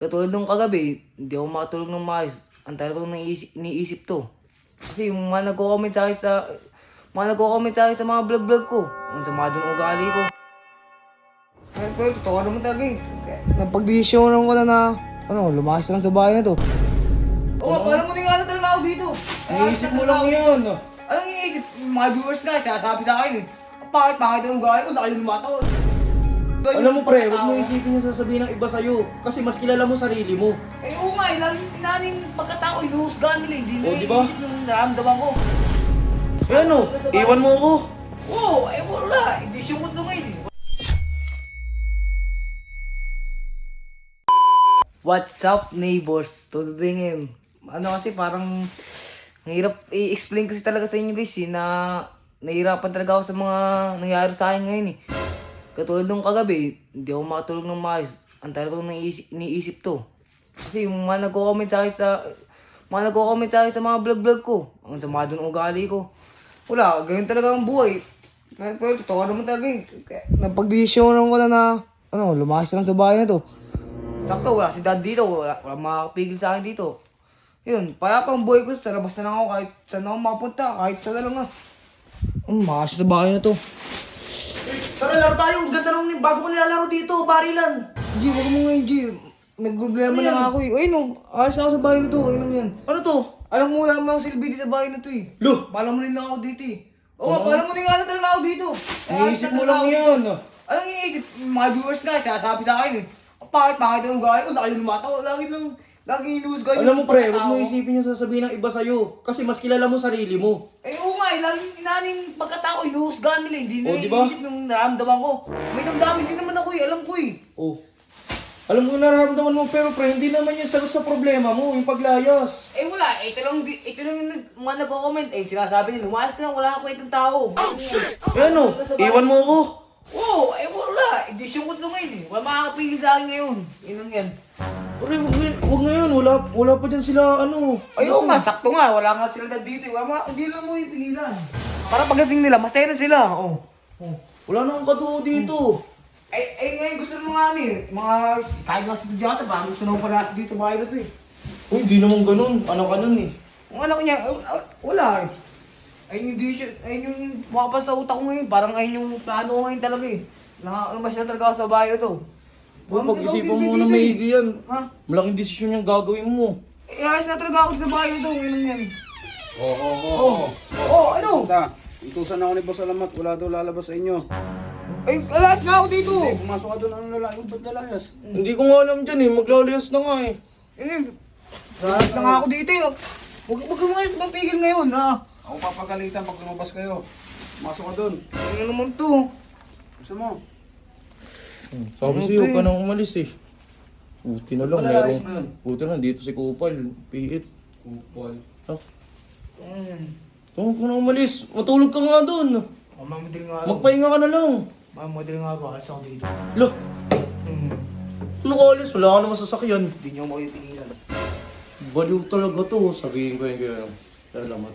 Katulad nung kagabi, hindi ako makatulog ng maayos. Ang tagal ko nang iniisip, to. Kasi yung mga nagko-comment sa akin sa... Mga nagko-comment sa akin sa mga vlog-vlog ko. Ang sama doon ugali ko. Ay, pero totoo naman talaga eh. Napag-desisyonan ko na na... Ano, lumakas lang sa bahay na to. Oo, oh, alam mo nga talaga ako dito. Iniisip mo lang yun. Anong iniisip? Mga viewers nga, sinasabi sa akin eh. Bakit pangit ang ugali ko? Laki yung mata ko. Alam mo pre, huwag mo isipin yung sasabihin ng iba sa'yo. Kasi mas kilala mo sarili mo. Eh oo nga, ilan inanin pagkatao, inuhusgahan nila, hindi Oh, nila di ba? iisip yung nararamdaman ko. Eh ano, iwan mo ako. Oo, eh wala, hindi siya mo ito ngayon eh. What's up neighbors? Today ngayon. Ano kasi parang Nahirap i-explain kasi talaga sa inyo guys eh, na nahirapan talaga ako sa mga nangyari sa akin ngayon eh. Katulad nung kagabi, hindi ako makatulog ng maayos. Ang tagal ko nang iniisip, to. Kasi yung mga nagko-comment sa akin sa... Mga nagko-comment sa akin sa mga vlog-vlog ko. Ang sama doon ugali ko. Wala, ganyan talaga ang buhay. Pero, totoo naman talaga eh. Kaya Napag-desisyonan ko na. Ano, lumakas lang sa bahay na to. Sakto, wala si dad dito. Wala, wala makakapigil sa akin dito. Yun, para pang buhay ko, sa labas na lang ako kahit saan ako makapunta, kahit saan na lang ah. Makas sa bahay na to. Tara, laro tayo. Ang ganda nung bago ko nilalaro dito, barilan. G, wag mo nga G. May problema Ano yan? ako eh. Ay no, ayos na ako sa bahay na to. Ayun lang yan. Ano to? Alam mo, wala naman akong silbi dito sa bahay na to eh. Lo! Pala mo rin lang ako dito eh. Oo nga, pala mo rin nga lang talaga ako dito. Eh, Iniisip na mo talaga lang ako dito. yun. Anong iniisip? Yung mga viewers nga, sinasabi sa akin eh. Bakit pangit ang ugali ko? Laki yung mata ko. Lagi lang, lagi inuhusgan Alam mo pre, huwag mo ko. isipin yung sasabihin ng iba sa'yo. Kasi mas kilala mo sarili mo. Eh oo nga, eh, laging inanin pagkatao, inuhusgahan nila, hindi nila Oh, di ba? iisip yung nararamdaman ko. May damdamin din naman ako eh, alam ko eh. Oh. Alam ko nararamdaman mo, pero pre, hindi naman yung sagot sa problema mo, yung paglayas. Eh wala, ito lang, ito lang yung nag- mga nagko-comment, eh sinasabi nila, lumayas ka lang, wala kang kwentang tao. Oh, Eh ano, iwan mo ako. Oo, eh wala, hindi siya ko ngayon eh. Wala makakapili sa akin ngayon. Yun lang yan. Pre, huwag, huwag ngayon, wala, wala pa dyan sila, ano. Ay oo nga, sakto nga, wala nga sila dito eh. Wala, hindi lang mo ipigilan. Para pagdating nila, masaya na sila. Oh. oh. Wala na akong katuo dito. Eh, eh ngayon gusto ng mga ano eh, mga kahit mga estudyante ba, gusto na pala dito sa bahay na to eh. Uy, hindi naman ganun. Ano ka nun eh. Ang anak niya, uh, uh, wala eh. Ayun yung decision, ayun yung makapas sa utak ko ngayon. Parang ayun yung plano ko ngayon talaga eh. Nakakamas na talaga ako sa bahay na to. Ma'am, pag-isipan mo na maigi yan. Ha? Malaking desisyon yung gagawin mo. Eh, ayos na talaga ako sa bahay na to. Ngayon yan. Oo, oo, oo. Oh, oh, ano? Punta. Itusan ako ni Boss Alamat. Wala daw lalabas sa inyo. Ay, alas na ako dito. Hindi, pumasok ka doon. Ano lalaki? Ba't lalayas? Hindi ko nga alam dyan eh, maglalayas na nga eh. Ini, alas na nga ako dito eh. Huwag huwag ka mga mapigil ngayon ha. Ako papagalitan pag lumabas kayo. Pumasok ka doon. Ano naman to? Gusto mo? Sabi Ano, sa'yo, ka nang umalis eh. Buti na lang, meron. Buti na, dito si Kupal, piit. Kupal. Ah, Hmm. huwag ka nang umalis. Matulog ka nga doon. Oh, mamadali nga ako. Magpahinga ka na lang. Mamadali nga ako. Alas ako dito. Lo, Hmm. ano ka alis? Wala ka naman sasakyan. Hindi niyo mapipigilan. Baliw talaga to, sabihin ko yun kayo. Salamat.